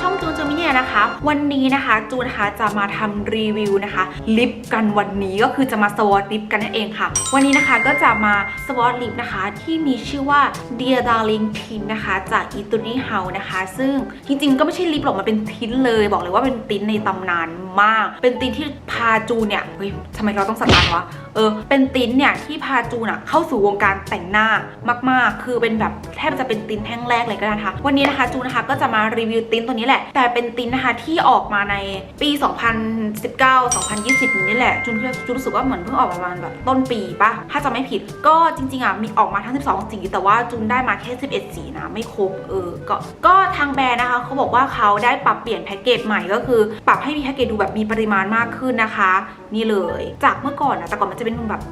ช่องจูนจูมิเนียนะคะ วันนี้นะคะจูนนะคะจะมาทำรีวิวนะคะลิปกันวันนี้ก็คือจะมาสวอตลิปกันนั่นเองค่ะ วันนี้นะคะก็จะมาสวอตลิปนะคะที่มีชื่อว่า Dear Darling Tint นะคะจาก e t u d y House นะคะ ซึ่งจริงๆก็ไม่ใช่ลิปหรอกมันเป็นทินท์เลย บอกเลยว่าเป็นตินท์ในตำนานมาก เป็นตินท์ที่พาจูนเนี่ยเฮ้ยทำไมเราต้องสตาร์ทวะเออเป็นตินเนี่ยที่พาจูนอะเข้าสู่วงการแต่งหน้ามาก ๆ คือเป็นแบบแทบจะเป็นตินแท่งแรกเลยก็ได้นะคะ วันนี้นะคะจูนนะคะก็จะมารีวิวตินตัวนี้แหละ แต่เป็นตินนะคะที่ออกมาในปี 2019-2020 นี้แหละจูนคิดจูนรู้สึกว่าเหมือนเพิ่งออกมาประมาณแบบต้นปีปะถ้าจะไม่ผิดก็จริงๆอะมีออกมาทั้ง 12 สี แต่ว่าจูนได้มาแค่ 11 สีนะไม่ครบเออก็ก็ทางแบรนด์นะคะเขาบอกว่าเขาได้ปรับเปลี่ยนแพ็กเกจใหม่ก็คือ ปรับให้มีแพ็กเกจดูแบบมีปริมาณมากขึ้นนะคะ นี่เลย จากเมื่อก่อนนะแต่ก่อนมันจะเป็นแบบ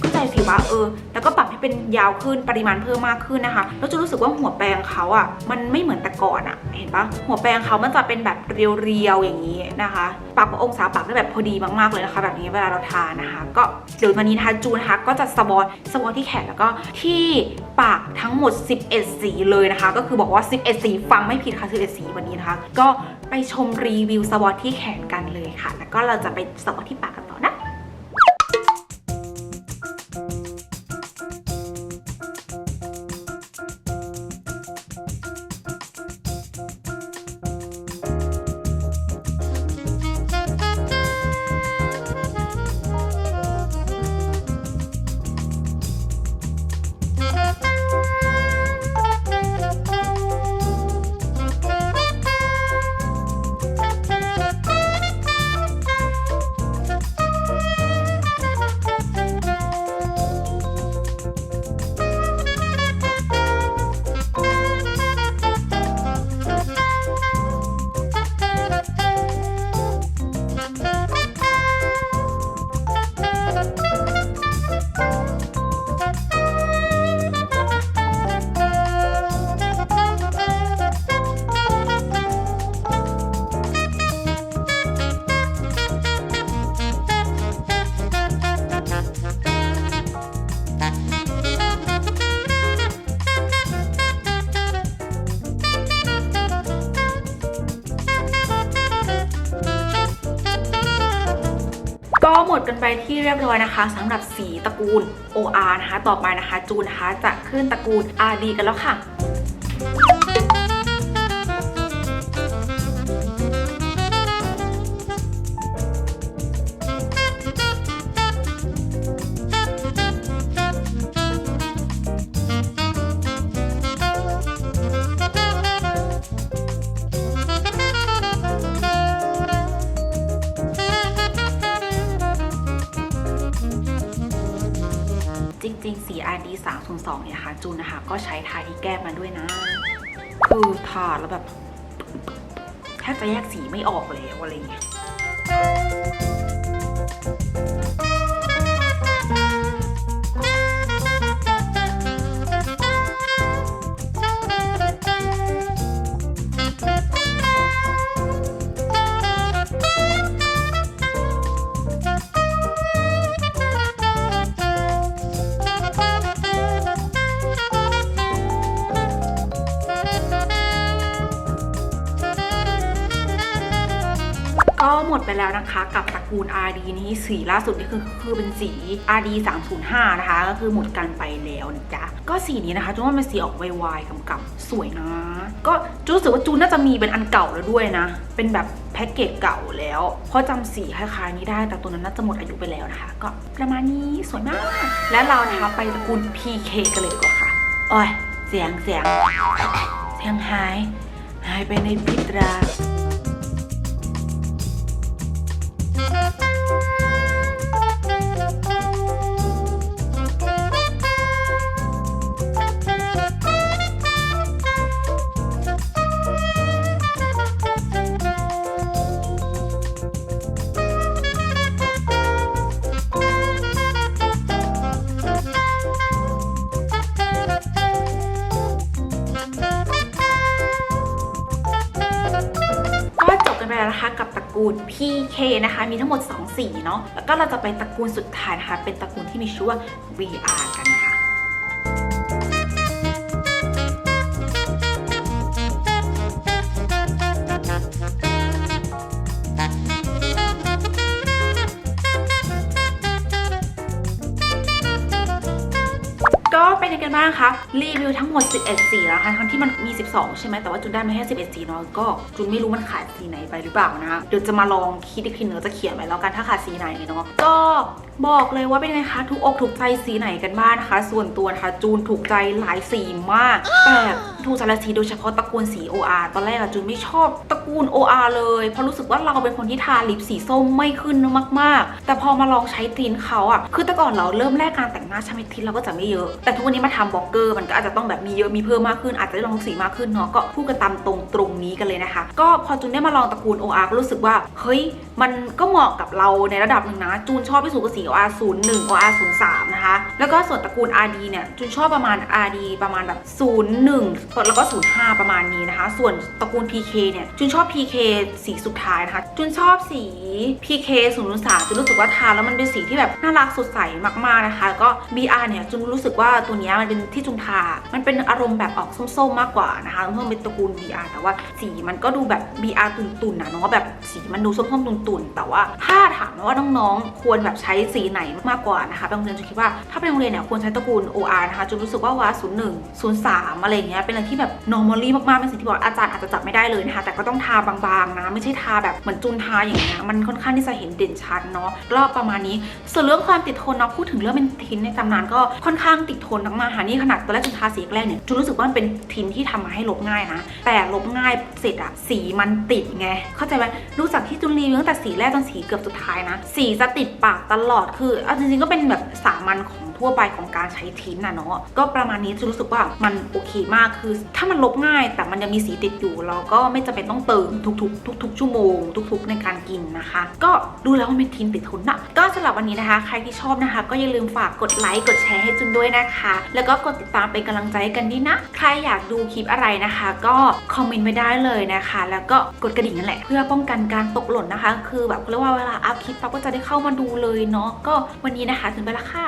เข้าใจฟิวว่าเออ แล้วก็ปรับให้เป็นยาวขึ้นปริมาณเพิ่มมากขึ้นนะคะ แล้วจะรู้สึกว่าหัวแปรงเขาอะ่ะ มันไม่เหมือนแต่ก่อนอะ่ะ เห็นปะหัวแปรงเขามันจะเป็นแบบเรียวๆอย่างนี้นะคะ ปรับองศาปรับได้แบบพอดีมากๆเลยนะคะ แบบนี้เวลาเราทานะคะ ก็เดี๋ยววันนี้นะคะจูนนะคะก็จะสวอตสวอตที่แขนแล้วก็ที่ปากทั้งหมด 11 สีเลยนะคะ ก็คือบอกว่า 11 สีฟังไม่ผิดค่ะ11สีวันนี้นะคะ ก็ไปชมรีวิวสวอตที่แขนกันเลยค่ะ แล้วก็เราจะไปสวอตที่ปากกัน ก็หมดกันไปที่เรียบร้อยนะคะสำหรับสีตระกูล OR นะคะ ต่อไปนะคะ จูนนะคะจะขึ้นตระกูล RD กันแล้วค่ะ ริงๆสี RD 302เนี่ยค่ะจูนนะคะก็ใช้ทาที่แก้มมาด้วยนะ คือทาแล้วแบบแทบจะแยกสีไม่ออกแล้วอะไรเงี้ย ก็หมดไปแล้วนะคะกับตระกูล RD นี้สีล่าสุดนี่คือคือเป็นสี RD 305 นะคะ ก็คือหมดกันไปแล้วนะจ๊ะ ก็สีนี้นะคะจูนว่ามันสีออกวายๆกำกับสวยนะ ก็จูนรู้สึกว่าจูนน่าจะมีเป็นอันเก่าแล้วด้วยนะ เป็นแบบแพ็กเกจเก่าแล้ว เพราะจำสีคล้ายๆนี้ได้แต่ตัวนั้นน่าจะหมดอายุไปแล้วนะคะ ก็ประมาณนี้สวยมาก และเรานะคะไปตระกูล PK กันเลยดีกว่าค่ะโอ้ยเสียงเสียงเสียงหาย หายไปในพริบตา นะคะ กับตระกูล PK นะคะ มีทั้งหมด 2 สีเนาะแล้วก็เราจะไปตระกูลสุดท้ายนะคะ เป็นตระกูลที่มีชื่อว่า VR กันค่ะ กันบ้างคะรีวิวทั้งหมด 11 สีแล้วค่ะทั้งที่มันมี 12 ใช่ไหมแต่ว่าจุนได้มาแค่ 11 สีเนาะก็จุนไม่รู้มันขาดสีไหนไปหรือเปล่านะเดี๋ยวจะมาลองคิดอีกทีเนื้อจะเขียนไว้แล้วกันถ้าขาดสีไหนเนาะก็ บอกเลยว่าเป็นไงคะทุกอกถูกใจสีไหนกันบ้างนะคะ ส่วนตัวนะคะจูนถูกใจหลายสีมาก แต่ถูกใจหลายสีโดยเฉพาะตระกูลสี OR ตอนแรกอะจูนไม่ชอบตระกูล OR เลยเพราะรู้สึกว่าเราเป็นคนที่ทาลิปสีส้มไม่ขึ้นมาก ๆ แต่พอมาลองใช้ทินเขาอะคือแต่ก่อนเราเริ่มแรกการแต่งหน้าใช้ทินเราก็จะไม่เยอะ แต่ทุกวันนี้มาทำบล็อกเกอร์มันก็อาจจะต้องแบบมีเยอะมีเพิ่มมากขึ้นอาจจะได้ลองสีมากขึ้นเนาะก็พูดกันตามตรงตรงนี้กันเลยนะคะ ก็พอจูนได้มาลองตระกูล OR ก็รู้สึกว่าเฮ้ยมันก็เหมาะกับเราในระดับหนึ่งนะจูนชอบที่สุดก็สี OR 0 1 OR 0 3นะคะ แล้วก็ส่วนตระกูล RD เนี่ยจูนชอบประมาณ RD ประมาณแบบ01 แล้วก็ 05 ประมาณนี้นะคะ ส่วนตระกูล PK เนี่ยจูนชอบ PK สีสุดท้ายนะคะจูนชอบสี PK 003จูนรู้สึกว่าทาแล้วมันเป็นสีที่แบบน่ารักสดใสมากๆนะคะแล้วก็ BR เนี่ยจูนรู้สึกว่าตัวเนี้ยมันเป็นที่จูนทา มันเป็นอารมณ์แบบออกส้มๆมากกว่านะคะเพิ่มเป็นตระกูล BR แต่ว่าสีมันก็ดูแบบ BR ตุ่นๆนะเนาะแบบสีมันดูส้มๆตุ่นๆ แต่ว่าถ้าถามว่าน้องๆควรแบบใช้สีไหนมากกว่านะคะบางโรงเรียนจูนคิดว่าถ้าเป็นโรงเรียนเนี่ยควรใช้ตระกูล OR นะคะจูนรู้สึกว่าวา01 03อะไรอย่างเงี้ยเป็นอะไรที่แบบ normally มากๆเป็นสิ่งที่บอกอาจารย์อาจจะจับไม่ได้เลยนะคะแต่ก็ต้องทาบางๆนะไม่ใช่ทาแบบเหมือนจูนทาอย่างเงี้ยมันค่อนข้างที่จะเห็นเด่นชัดเนาะก็ประมาณนี้ ส่วนเรื่องความติดทนเนาะพูดถึงเรื่องเป็นทินในตำนานก็ค่อนข้างติดทนมากๆค่ะนี่ขนาดตอนแรกจุนทาสีแรกเนี่ยจุนรู้สึกว่ามันเป็นทินที่ทำมาให้ลบง่ายนะแต่ลบง่ายเสร็จอะสีมันติดไงเข้าใจไหมรู้จักที่จุนรีวิวตั้งแต่สีแรกจนสีเกือบสุดท้ายนะสีจะติดปากตลอดคือเอาจริงๆก็เป็นแบบสามัญของทั่วไปของการใช้ทินนะเนาะก็ประมาณนี้จุนรู้สึกว่ามันโอเคมากคือ ถ้ามันลบง่าย แต่มันยังมีสีติดอยู่ เราก็ไม่จำเป็นต้องเติมทุกๆ ทุก ๆ ชั่วโมง ทุก ๆ ในการกินนะคะ ก็ดูแล้วมันเป็นทินติดทนนะก็สำหรับวันนี้นะคะ ใครที่ชอบนะคะ ก็อย่าลืมฝากกดไลค์กดแชร์ให้จุนด้วยนะคะ แล้วก็กดติดตามเป็นกำลังใจกันด้วยนะ ใครอยากดูคลิปอะไรนะคะ ก็คอมเมนต์ไว้ได้เลยนะคะ แล้วก็กดกระดิ่งนั่นแหละเพื่อป้องกันการตกหล่นนะคะ คือแบบเขาเรียกว่าเวลาอัพคลิปปั๊บก็จะได้เข้ามาดูเลยเนาะก็วันนี้นะคะถึงไปละค่ะ